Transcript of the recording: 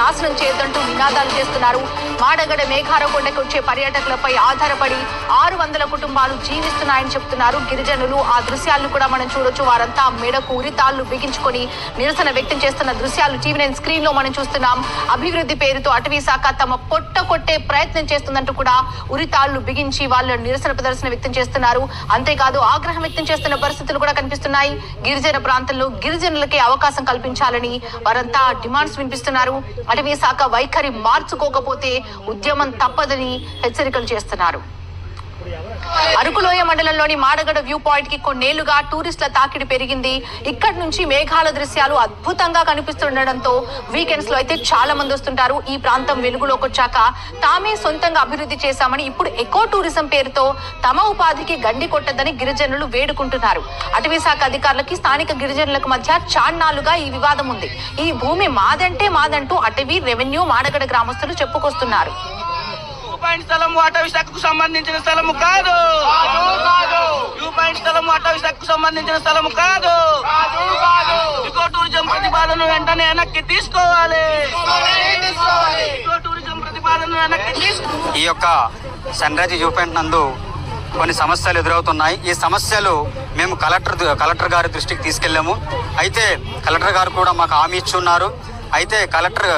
నాశనం చేయొద్దంటూ నినాదాలు చేస్తున్నారు. మాడగడ మేఘారకొండకు వచ్చే పర్యాటకులపై ఆధారపడి ఆరు వందల కుటుంబాలు జీవిస్తున్నాయని చెప్తున్నారు. గిరిజనులు ఆ దృశ్యాలను కూడా మనం చూడొచ్చు. వారంతా మెడకు ఉరితాళ్ళు బిగించుకొని నిరసన వ్యక్తం చేస్తున్న దృశ్యాలు టీవీ నైన్ స్క్రీన్లో మనం చూస్తున్నాం. అభివృద్ధి పేరుతో అటవీ శాఖ తమ పొట్ట కొట్టే ప్రయత్నం చేస్తుందంటూ కూడా ఉరితాళ్ళు బిగించి వాళ్ళ నిరసన ప్రదర్శన వ్యక్తం చేస్తున్నారు. అంతేకాదు ఆగ్రహం వ్యక్తం చేస్తున్న పరిస్థితులు కూడా కనిపిస్తున్నాయి. గిరిజన ప్రాంతంలో గిరిజనులకే అవకాశం కల్పించాలని వారంతా డిమాండ్స్ వినిపిస్తున్నారు. అటవీ శాఖ వైఖరి మార్చుకోకపోతే ఉద్యమం తప్పదని హెచ్చరికలు చేస్తున్నారు. అరకులోయ మండలంలోని మాడగడ వ్యూ పాయింట్కి కొన్నేళ్ళుగా టూరిస్టుల తాకిడి పెరిగింది. ఇక్కడి నుంచి మేఘాల దృశ్యాలు అద్భుతంగా కనిపిస్తుండడంతో వీకెండ్స్లో అయితే చాలా మంది వస్తుంటారు. ఈ ప్రాంతం వెలుగులోకి వచ్చాక తామే సొంతంగా అభివృద్ధి చేశామని ఇప్పుడు ఎకో టూరిజం పేరుతో తమ ఉపాధికి గండి కొట్టద్దని గిరిజనులు వేడుకుంటున్నారు. అటవీ శాఖ అధికారులకి స్థానిక గిరిజనులకు మధ్య చాన్నాలుగా ఈ వివాదం ఉంది. ఈ భూమి మాదంటే మాదంటూ అటవీ రెవెన్యూ మాడగడ గ్రామస్తులు చెప్పుకొస్తున్నారు. పాయింట్ స్థలం అటవీ శాఖకు సంబంధించిన స్థలము కాదు. వ్యూ పాయింట్ స్థలం అటవీ శాఖకు సంబంధించిన స్థలము కాదు. ఇకో టూరిజం ప్రతిపాదన వెంటనే వెనక్కి తీసుకోవాలి. ఇకో టూరిజం ప్రతిపాదన వెనక్కి తీసుకో ఈ యొక్క సన్ రైజ్ వ్యూ పాయింట్ నందు కొన్ని సమస్యలు ఎదురవుతున్నాయి. ఈ సమస్యలు మేము కలెక్టర్ కలెక్టర్ గారి దృష్టికి తీసుకెళ్ళాము. అయితే కలెక్టర్ గారు కూడా మాకు హామీ ఇచ్చి ఉన్నారు. అయితే కలెక్టర్